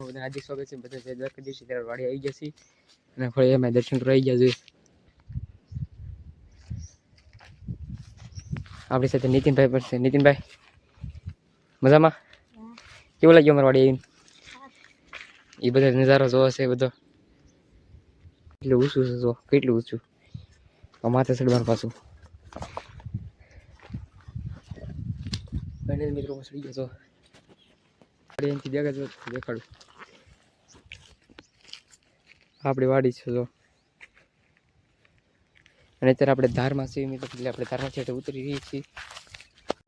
બધા હાર્દિક સ્વાગત છે. બધા જે દર દિવસે ત્યારે વાડી આવી જશે અને ફરી અમે દર્શન કરવા આવી ગયા આપણી સાથે નીતિનભાઈ પણ છે. નીતિનભાઈ, મજામાં? કેવું લાગ્યું અમારી વાડી આવીને? એ બધા નજારો જોવો છે બધો. કેટલું ઊંચું છે જો કેટલું ઊંચું. માથે ચડવાનું પાછું. મિત્રો સડી ગયા છો અહીંથી દેખાય દેખાડું. આપણી વાડી છે જો. અને અત્યારે આપણે ધારમાં છીએ મિત્રો. એટલે આપણે ધારમાં છેટે ઉતરી રહી છીએ.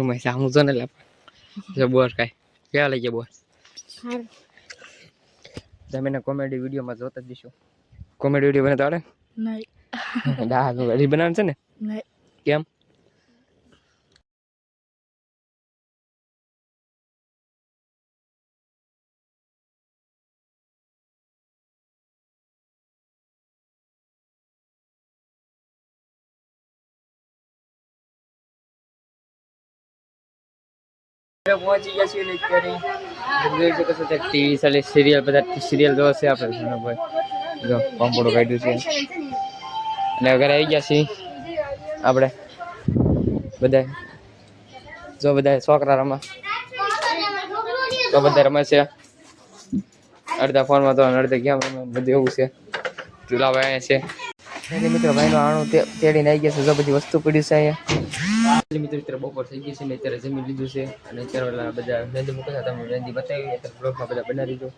એમાં સામું જો ને એટલે બોર કાંઈ. ક્યાં લઈ ગયા બોર તમે એને કોમેડી વિડીયોમાં જોતા જ દઈશું કોમેડી વીડિયો બને તો આવડે? નહીં. દા બનાવે છે ને? નહીં. કેમ પહોંચી ગયા છીએ ને અત્યારે જોઈ શકો છો ટીવી ચાલે સિરિયલ બધા સિરિયલ જોવે છે આપણે ભાઈ જો પંપોડો કાઢ્યું છે. અને ઘરે આવી ગયા છીએ આપણે. બધા. જો બધા છોકરા રમે. તો બધા રમે છે. અડધા ફોનમાં તો અડધે ગેમ રમે બધું એવું છે. ચૂલા ભાઈ છે. મિત્રો ભાઈનો આણું તે- તેડીને આવી ગયા છે. જો બધી વસ્તુ પડી છે અહીંયા. મિત્રો અત્યારે બપોર થઈ ગઈ છે ને અત્યારે જમી લીધું છે અને અત્યારે બધા મહેંદી મૂકે છે તમે મહેંદી બતાવી અત્યારે બ્લોગમાં બધા બનાવી દીધું.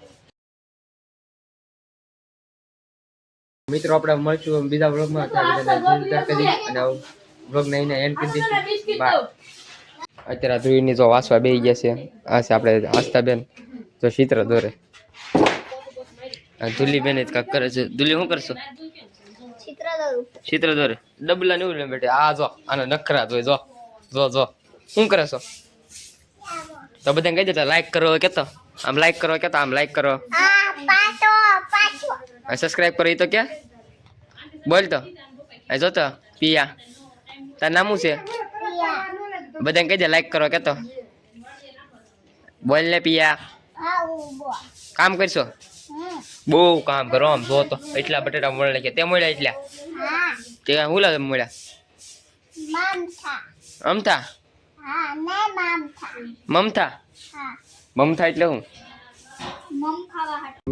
મિત્રો આપણે મળશું બીજા બ્લોગમાં અને બ્લોગને એને એન્ડ કરી દઈશું. અત્યારે ધ્રુવીની જો વાસવા બેસી ગયા છે. આ છે આપણે આસ્થાબેન જો ચિત્ર દોરે. ધુલીબેન જ કાંક કરે છે. ધુલી શું કરશો? ચિત્ર દોરે. ડબલા ને એવું બેટે આ જો આનો નખરા જોઈ જો. જો જો. શું કરે છો? તો બધાને કહી દેતા લાઈક કરો, કેતો. આમ લાઈક કરો, કેતો. આમ લાઈક કરો. સબસ્ક્રાઈબ કરો એ તો કે બોલ તો. એ જો તો, પિયા. તાર નામું છે? બધાને કહી દે લાઈક કરો, કેતો. બોલ ને, પિયા. કામ કરશો? બહુ કામ કરો, આમ જો તો. એટલા બટેટા મળે કે તે મળ્યા એટલા? તે હું લાગે, મળ્યા? અમથા મમતા. મમતા? એટલે હું?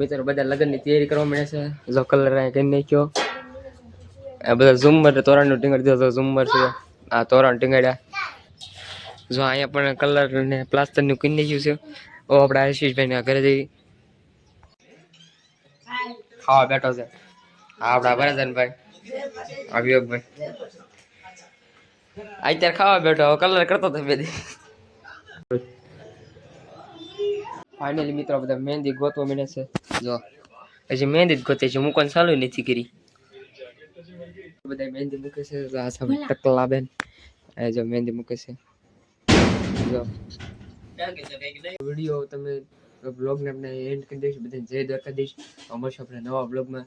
મિત્રો બધા લગ્નની તૈયારી કરવા મળે છે. જો કલર અહીં કરી નાખ્યો. આ બધા ઝુમ્મર તોરણનું ટીંગાડી દીધો તો ઝુમ્મર છે આ તોરણ ટીંગાડ્યા. જો અહીંયા પણ કલર ને પ્લાસ્ટરનું કરી નાખ્યું છે. ઓ આપણા આશીષભાઈ ઘરે જઈ. ખાવા બેઠો છે. આપડા આપણા ભરતનભાઈ અભિયોગભાઈ અત્યારે ખાવા બેઠો, હવે કલર કરતો હતો બે ફાઇનલી મિત્રો બધા મહેંદી ગોતવા મળે છે. જો, હજી મહેંદી જ ગોતે છે મૂકવાનું ચાલુ નથી કરી. બધા મહેંદી મૂકે છે આ સામે ટકલા બેન. આ જો મહેંદી મૂકે છે. જો. વીડિયો તમે બ્લોગને આપણે એન્ડ કરી દઈશ, બધાને જય દ્વારકા દઈશ મળશું આપણે નવા બ્લોગમાં